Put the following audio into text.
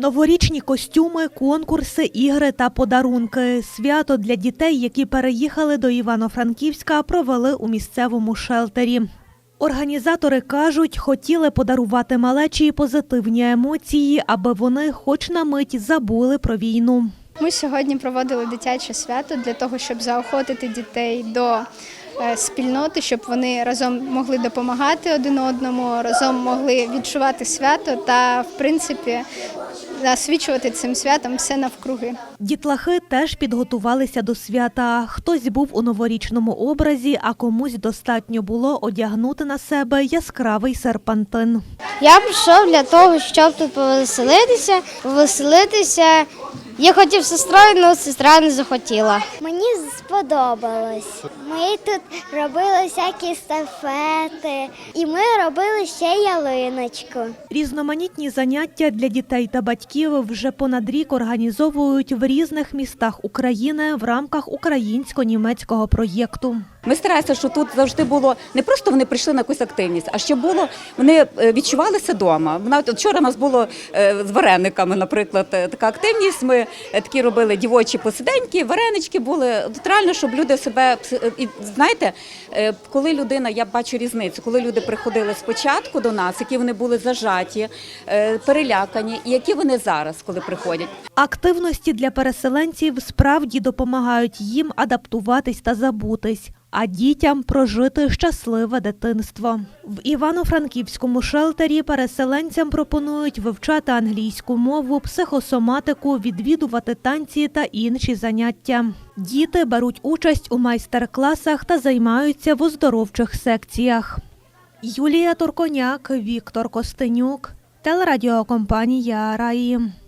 Новорічні костюми, конкурси, ігри та подарунки. Свято для дітей, які переїхали до Івано-Франківська, провели у місцевому шелтері. Організатори кажуть, хотіли подарувати малечі позитивні емоції, аби вони хоч на мить забули про війну. Ми сьогодні проводили дитяче свято для того, щоб заохотити дітей до е, спільноти, щоб вони разом могли допомагати один одному, разом могли відчувати свято та, в принципі, засвідчувати цим святом все навкруги. Дітлахи теж підготувалися до свята. Хтось був у новорічному образі, а комусь достатньо було одягнути на себе яскравий серпантин. Я прийшов для того, щоб тут повеселитися, повеселитися. Я хотів сестрою, але сестра не захотіла. Мені сподобалось. Ми тут робили всякі стафети, і ми робили ще ялиночку. Різноманітні заняття для дітей та батьків вже понад рік організовують в різних містах України в рамках українсько-німецького проєкту. Ми стараємося, що тут завжди було не просто вони прийшли на якусь активність, а щоб було вони е, відчувалися вдома. Вона от вчора у нас було е, з варениками, наприклад, е, така активність. Ми такі робили дівочі посиденьки, варенички були. От реально, щоб люди себе пс- і знаєте, е, коли людина, я бачу різницю, коли люди приходили спочатку до нас, які вони були зажаті, е, перелякані, і які вони зараз, коли приходять. Активності для переселенців справді допомагають їм адаптуватись та забутись, а дітям прожити щасливе дитинство. В Івано-Франківському шелтері переселенцям пропонують вивчати англійську мову, психосоматику, відвідувати танці та інші заняття. Діти беруть участь у майстер-класах та займаються в оздоровчих секціях. Юлія Турконяк, Віктор Костенюк, телерадіокомпанія Раї.